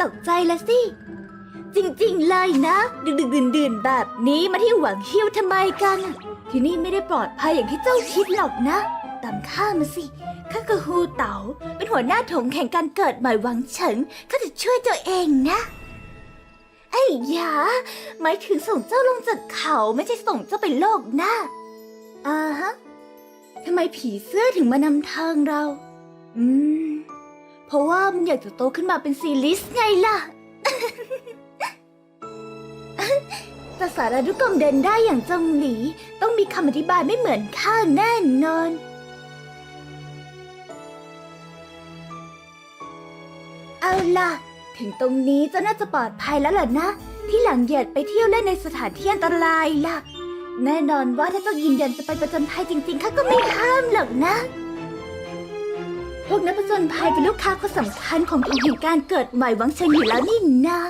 ตกใจละสิ จริงๆเลยนะ ดึกๆดื่นดื่นๆแบบนี้มาที่หวังฮิวทำไมกัน ที่นี่ไม่ได้ปลอดภัยอย่างที่เจ้าคิดหรอกนะ ตามข้ามาสิข้าคือฮูเต๋าเป็นหัวหน้าถงแห่งการเกิดใหม่หวังเฉิงข้าจะช่วยเจ้าเองนะไอ้ยาหมายถึงส่งเจ้าลงจากเขาไม่ใช่ส่งเจ้าไปโลกหน้าอ่าฮะทำไมผีเสื้อถึงมานำทางเรา อืม เพราะว่ามันอยากจะโตขึ้นมาเป็นซีลิสไงล่ะแต่สารานุกรมเดินได้อย่างจงหลี ต้องมีคำอธิบายไม่เหมือนข้าแน่นอน เอาล่ะ ถึงตรงนี้เจะน่าจะปลอดภัยแล้วล่ะนะ ที่หลังเหยียดไปเที่ยวเล่นในสถานที่อันตรายล่ะ แน่นอนว่าถ้าเจ้ายืนยันจะไปประจนภัยจริงๆข้าก็ไม่ห้ามหรอกนะ วกนักผจญภัยเป็นลูกค้าคนสำคัญของของแห่งการเกิดใหม่หวังเชิงอยู่แล้วนี่นา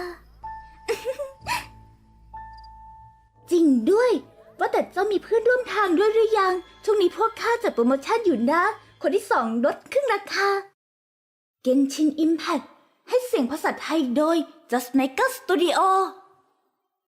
จริงด้วย ว่าแต่เจ้ามีเพื่อนร่วมทางด้วยหรือยัง ช่วงนี้พวกข้าจัดโปรโมชั่นอยู่นะ คนที่สองลดครึ่งราคา Genshin Impact ให้เสียงภาษาไทยโดย Just Maker Studio